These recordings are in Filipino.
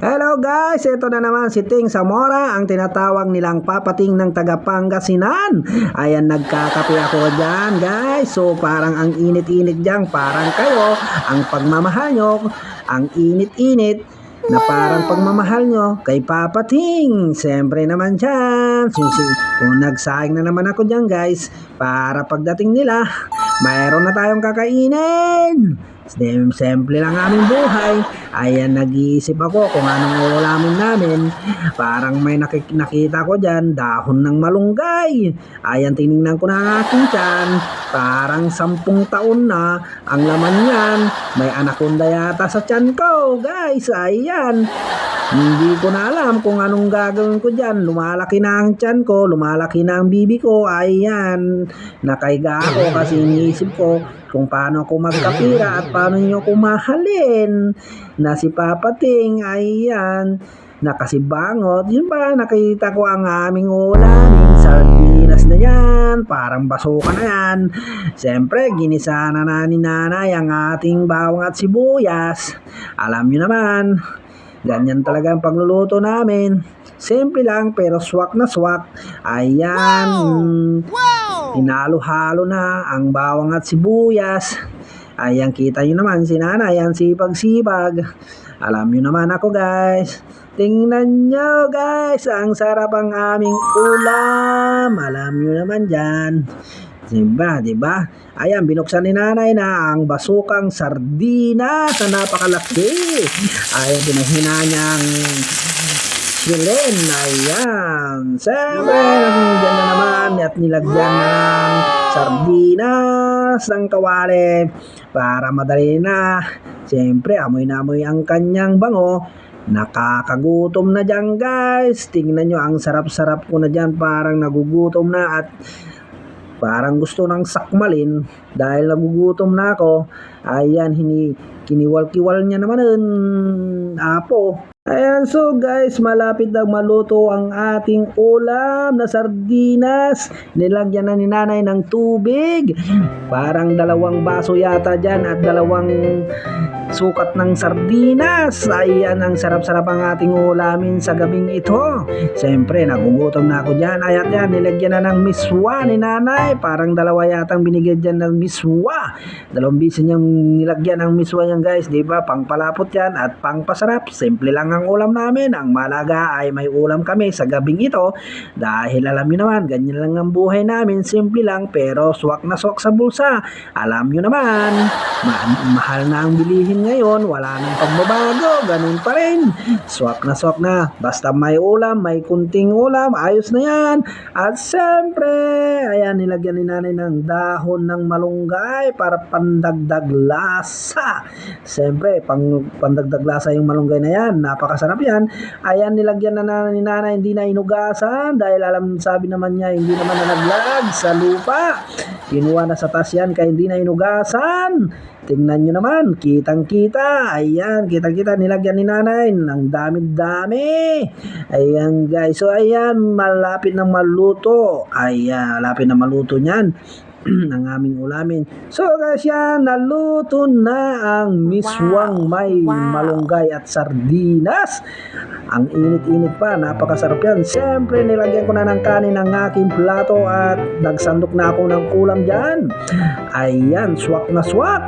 Hello guys, ito na naman si Ting Zamora, ang tinatawag nilang papating ng taga Pangasinan. Ayan, nagkakape ako dyan guys. So parang ang init-init dyan, parang kayo, ang pagmamahal nyo, ang init-init, na parang pagmamahal nyo kay Papating. Siyempre naman dyan. Susi, kung nagsayang na naman ako dyan guys, para pagdating nila, mayroon na tayong kakainin. Sim- Simple lang aming buhay. Ayan, nag-iisip ako kung anong ulamin namin. Parang may nakik- nakita ko dyan, dahon ng malunggay. Ayan, tinignan ko na ang aking tiyan. Parang sampung taon na ang laman niyan. May anaconda yata sa tiyan ko, guys. Ayan. Hindi ko na alam kung anong gagawin ko dyan. Lumalaki na ang tiyan ko, lumalaki na ang bibi ko. Ayan. Nakaiga ako kasi iniisip ko kung paano ako magkapira at paano nyo ako mahalin. Na si Papating, ayan. Nakasibangot. Yun ba, nakita ko ang aming ulamin. Sardinas na yan. Parang basuka na yan. Siyempre, ginisa na na ni nanay ang ating bawang at sibuyas. Alam nyo naman, Ganyan talaga ang pagluluto namin. Simple lang pero swak na swak. Ayan. Hinalo-halo na ang bawang at sibuyas. Ayan, kita nyo naman si nanay. Ayan, sipag-sipag. Alam nyo naman ako guys. Tingnan nyo guys. Ang sarap ang aming ulam. Alam nyo naman dyan. Diba, diba? Ayan, binuksan ni nanay na ang basukang sardina sa napakalaki. Ayan, pinahina niyang silin. Ayan. Siyempre, nandiyan na naman at nilagyan na ng sardinas ng kawali para madali na. Siyempre, amoy na amoy ang kanyang bango. Nakakagutom na dyan guys. Tingnan nyo, ang sarap-sarap ko na dyan. Parang nagugutom na at parang gusto ng sakmalin dahil nagugutom na ako. Ayan, hini, kiniwal-kiwal niya naman ang apo. Ayan, so guys, malapit na maluto ang ating ulam na sardinas. Nilagyan na ni nanay ng tubig. Parang dalawang baso yata dyan at dalawang sukat ng sardinas. Ayan, ang sarap-sarap ang ating ulamin sa gabing ito. Siyempre, nagugutom na ako dyan. Ayan yan, nilagyan na ng miswa ni nanay. Parang dalawa yatang binigyan dyan ng miswa. Dalawang biso niyang nilagyan ng miswa yan guys. Ba? Pangpalapot yan at pangpasarap. Simple lang ang ulam namin. Ang malaga ay may ulam kami sa gabing ito. Dahil alam nyo naman, ganyan lang ang buhay namin. Simple lang pero swak na swak sa bulsa. Alam nyo naman, ma- mahal na ang bilihin ngayon. Wala nang pagbabago. Ganun pa rin. Swak na swak na. Basta may ulam, may kunting ulam, ayos na yan. At siyempre, ayan, nilagyan ni nanay ng dahon ng malunggay para pandagdag lasa. Siyempre, pang, pandagdag lasa yung malunggay na yan. Napakasarap yan. Ayan, nilagyan na nanay ni nanay, hindi na inugasan dahil alam, sabi naman niya, hindi naman nalaglag sa lupa. Kinuha na sa tas yan kaya hindi na inugasan. Tingnan nyo naman, kitang-kita. Ayan, kitang-kita. Nilagyan ni nanay ng dami-dami. Ayan guys. So ayan, malapit na maluto. Ayan, malapit na maluto niyan. ang aming ulamin. So guys yan, naluto na ang miswang may Wow. malunggay at sardinas. Ang init-init pa, napakasarap yan. Siyempre, nilagyan ko na ng kanin ang aking plato at nagsandok na ako ng ulam dyan. Ayan, swak na swak.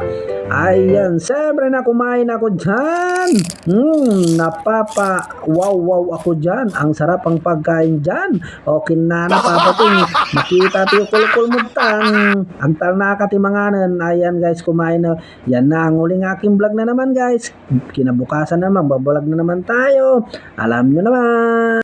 Ayan, siyempre na kumain ako dyan. Hmm, napapa wow wow ako dyan. Ang sarap ang pagkain dyan. Okay na napapating. Makita tiyo kulkul mo tang. Ang talnaka ti manganan. Ayan guys, kumain na. Yan na ang uling aking vlog na naman guys. Kinabukasan naman, babalag na naman tayo. Alam nyo naman.